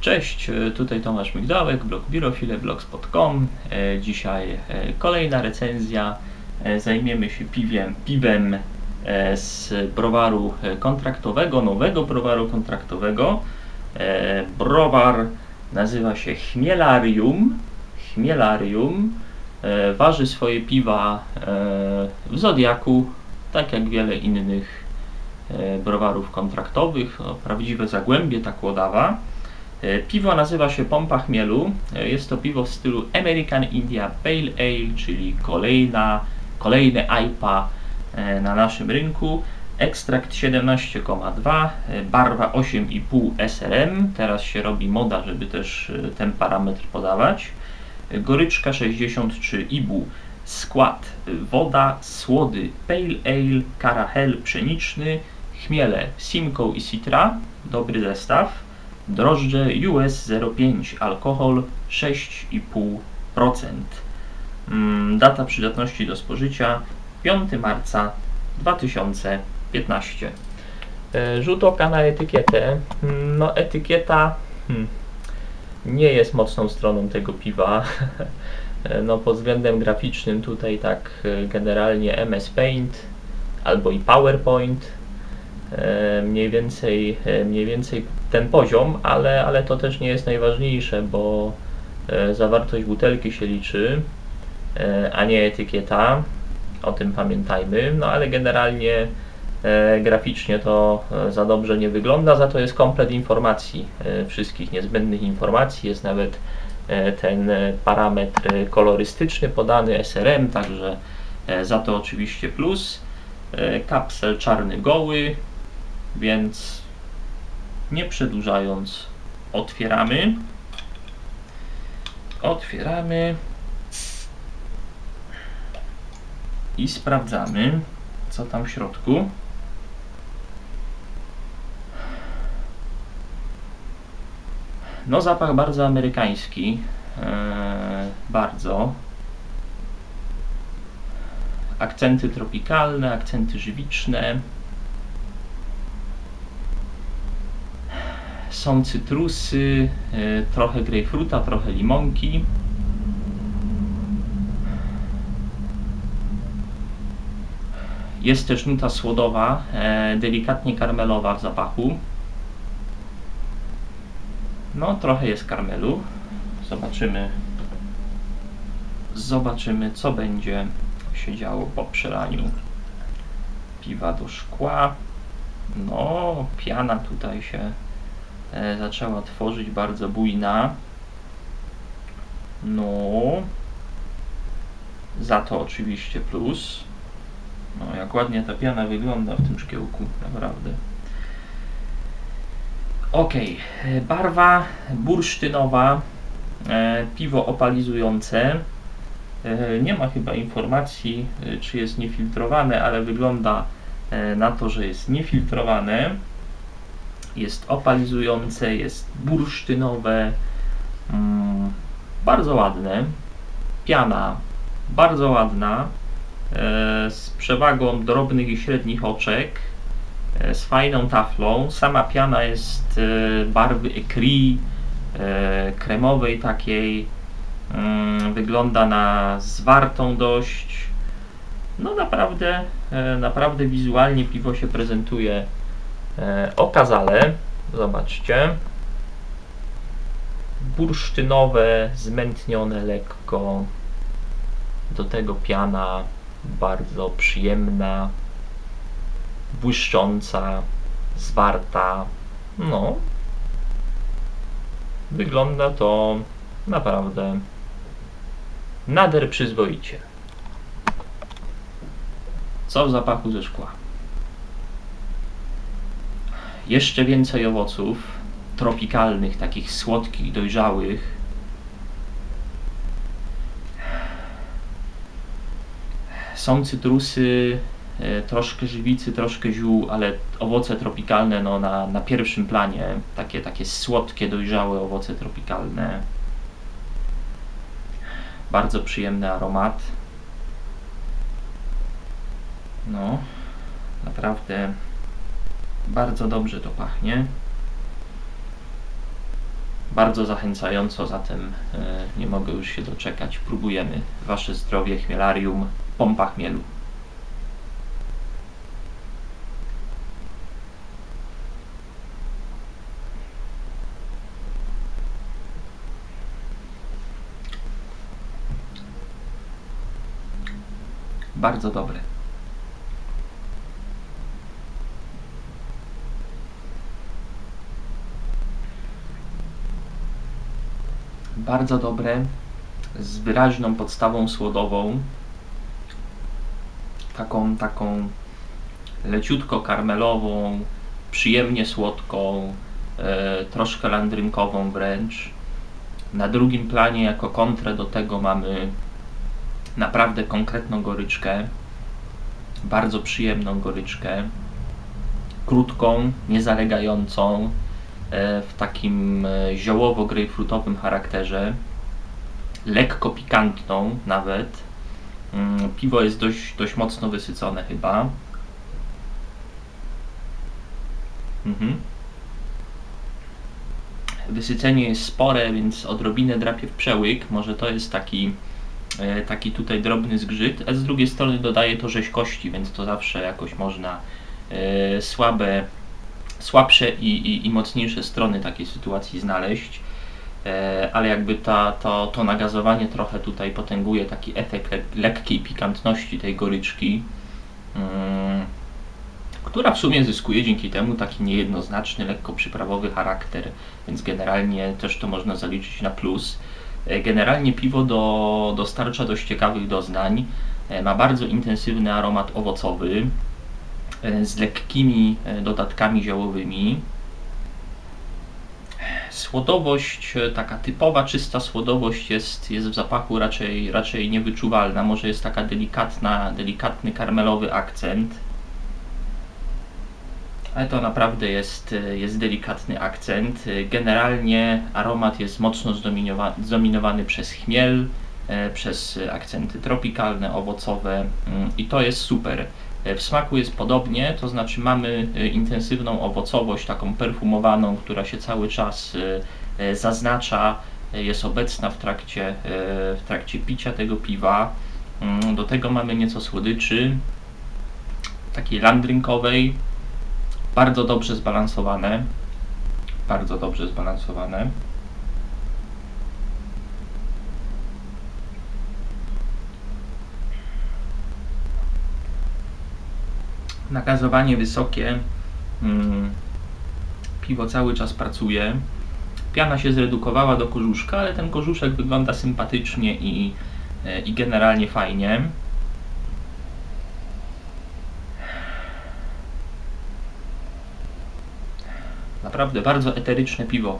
Cześć, e, tutaj Tomasz Migdałek, blog birofile.blogspot.com. E, Dzisiaj e, kolejna recenzja. Zajmiemy się piwem, piwem z browaru kontraktowego, nowego browaru kontraktowego. Browar nazywa się Chmielarium. Chmielarium. Waży swoje piwa w Zodiaku, tak jak wiele innych browarów kontraktowych. O, Prawdziwe zagłębie ta kłodawa. E, Piwo nazywa się Pompa Chmielu. E, Jest to piwo w stylu American India Pale Ale, czyli kolejna, kolejne IPA e, na naszym rynku. Ekstrakt 17,2, e, barwa 8,5 SRM. Teraz się robi moda, żeby też ten parametr podawać. Goryczka 63 IBU. Skład woda, słody Pale Ale, karahel pszeniczny, chmiele Simcoe i Citra. Dobry zestaw drożdże US 05, alkohol 6,5%. Mm, Data przydatności do spożycia 5 marca 2015. E, Rzut oka na etykietę. Mm, No etykieta hmm, nie jest mocną stroną tego piwa. E, No pod względem graficznym tutaj tak e, generalnie MS Paint albo i PowerPoint mniej więcej, mniej więcej ten poziom, ale, ale to też nie jest najważniejsze, bo e, zawartość butelki się liczy, e, a nie etykieta. O tym pamiętajmy. No ale generalnie e, graficznie to za dobrze nie wygląda, za to jest komplet informacji, wszystkich niezbędnych informacji. Jest nawet ten parametr kolorystyczny podany SRM, także za to oczywiście plus. Kapsel czarny goły, więc nie przedłużając, otwieramy. Otwieramy i sprawdzamy, co tam w środku. No, zapach bardzo amerykański. e, bardzo. Akcenty tropikalne, akcenty żywiczne. Są cytrusy, e, trochę grejpfruta, trochę limonki. Jest też nuta słodowa, e, delikatnie karmelowa w zapachu. No, trochę jest karmelu. Zobaczymy. Zobaczymy, co będzie się działo po przelaniu piwa do szkła. No, piana tutaj się zaczęła tworzyć bardzo bujna. No, za to oczywiście plus. No, jak ładnie ta piana wygląda w tym szkiełku, naprawdę. Ok, e, barwa bursztynowa, e, piwo opalizujące. E, Nie ma chyba informacji, e, czy jest niefiltrowane, ale wygląda e, na to, że jest niefiltrowane. Jest opalizujące, jest bursztynowe, mm, bardzo ładne. Piana bardzo ładna, e, z przewagą drobnych i średnich oczek, e, z fajną taflą. Sama piana jest e, barwy ecri, e, kremowej takiej. Mm, Wygląda na zwartą dość. No naprawdę, e, naprawdę wizualnie piwo się prezentuje okazale. Zobaczcie. Bursztynowe, zmętnione lekko. Do tego piana bardzo przyjemna, błyszcząca, zwarta. No. Wygląda to naprawdę nader przyzwoicie. Co w zapachu ze szkła? Jeszcze więcej owoców tropikalnych, takich słodkich, dojrzałych. Są cytrusy, e, troszkę żywicy, troszkę ziół, ale owoce tropikalne no, na, na pierwszym planie. Takie, takie słodkie, dojrzałe owoce tropikalne. Bardzo przyjemny aromat. No, naprawdę bardzo dobrze to pachnie. Bardzo zachęcająco, zatem e, nie mogę już się doczekać. Próbujemy. Wasze zdrowie, chmielarium, pompa chmielu. Bardzo dobre. Bardzo dobre, z wyraźną podstawą słodową. Taką, taką leciutko karmelową, przyjemnie słodką, e, troszkę landrynkową wręcz. Na drugim planie jako kontrę do tego mamy naprawdę konkretną goryczkę, bardzo przyjemną goryczkę, krótką, niezalegającą, w takim e, ziołowo-grejpfrutowym charakterze, lekko pikantną nawet. Mm, Piwo jest dość, dość mocno wysycone chyba. Mhm. Wysycenie jest spore, więc odrobinę drapie w przełyk. Może to jest taki E, taki tutaj drobny zgrzyt, a z drugiej strony dodaje to rzeźkości, więc to zawsze jakoś można e, słabe, słabsze i, i, i mocniejsze strony takiej sytuacji znaleźć. E, ale jakby ta, to, to nagazowanie trochę tutaj potęguje taki efekt lek lekkiej pikantności tej goryczki, mm, która w sumie zyskuje dzięki temu taki niejednoznaczny, lekko przyprawowy charakter, więc generalnie też to można zaliczyć na plus. E, generalnie piwo do, dostarcza dość ciekawych doznań. E, ma bardzo intensywny aromat owocowy z lekkimi dodatkami ziołowymi. Słodowość, taka typowa, czysta słodowość jest, jest w zapachu raczej, raczej niewyczuwalna. Może jest taka delikatna, delikatny karmelowy akcent ale to naprawdę jest, jest delikatny akcent. Generalnie aromat jest mocno zdominowany przez chmiel, e, przez akcenty tropikalne, owocowe mm, i to jest super. E, w smaku jest podobnie, to znaczy mamy e, intensywną owocowość, taką perfumowaną, która się cały czas zaznacza, jest obecna w trakcie, w trakcie picia tego piwa. Mm, do tego mamy nieco słodyczy, takiej landrynkowej, bardzo dobrze zbalansowane. Bardzo dobrze zbalansowane. Nagazowanie wysokie. Hmm. Piwo cały czas pracuje. Piana się zredukowała do korzuszka, ale ten korzuszek wygląda sympatycznie i, e, i generalnie fajnie. Naprawdę bardzo eteryczne piwo.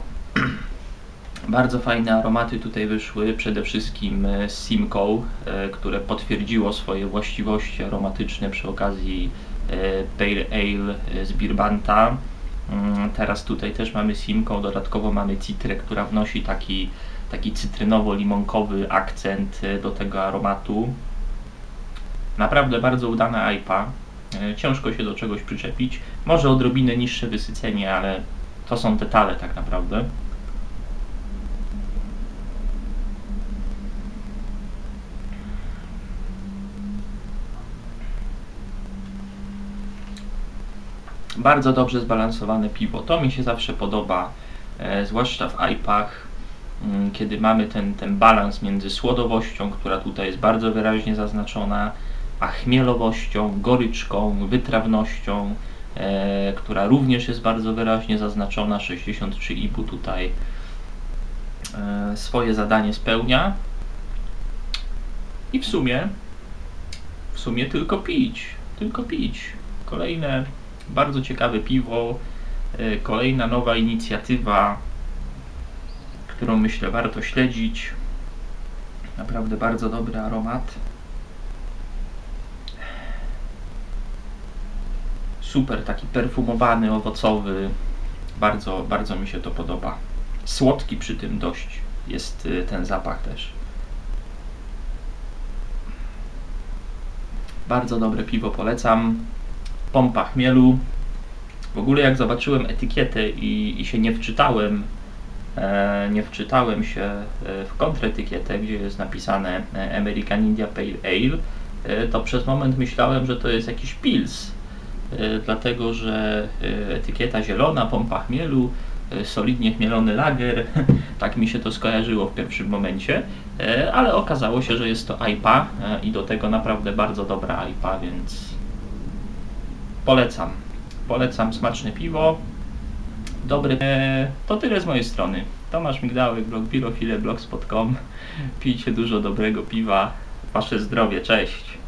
Bardzo fajne aromaty tutaj wyszły, przede wszystkim e, Simcoe, e, które potwierdziło swoje właściwości aromatyczne przy okazji e, Pale Ale z Birbanta. Mm, teraz tutaj też mamy Simcoe, dodatkowo mamy Citrę, która wnosi taki, taki cytrynowo-limonkowy akcent do tego aromatu. Naprawdę bardzo udana IPA. Ciężko się do czegoś przyczepić. Może odrobinę niższe wysycenie, ale to są detale tak naprawdę. Bardzo dobrze zbalansowane piwo. To mi się zawsze podoba, e, zwłaszcza w IPach, mm, kiedy mamy ten, ten balans między słodowością, która tutaj jest bardzo wyraźnie zaznaczona, a chmielowością, goryczką, wytrawnością, e, która również jest bardzo wyraźnie zaznaczona. 63 IBU tutaj e, swoje zadanie spełnia. I w sumie, w sumie tylko pić, tylko pić. Kolejne bardzo ciekawe piwo, e, kolejna nowa inicjatywa, którą myślę warto śledzić. Naprawdę bardzo dobry aromat. super, taki perfumowany, owocowy. Bardzo, bardzo mi się to podoba. Słodki przy tym dość jest y, ten zapach też. Bardzo dobre piwo polecam. Pompa chmielu. W ogóle jak zobaczyłem etykietę i, i się nie wczytałem e, nie wczytałem się e, w kontretykietę, gdzie jest napisane e, American India Pale Ale, e, to przez moment myślałem, że to jest jakiś pils, e, dlatego że e, etykieta zielona, pompa chmielu, solidnie chmielony lager, tak mi się to skojarzyło w pierwszym momencie, ale okazało się, że jest to IPA i do tego naprawdę bardzo dobra IPA, więc polecam. Polecam smaczne piwo. Dobry. E, to tyle z mojej strony. Tomasz Migdałek, blog Birofile, blogspot.com. Pijcie dużo dobrego piwa. Wasze zdrowie, cześć.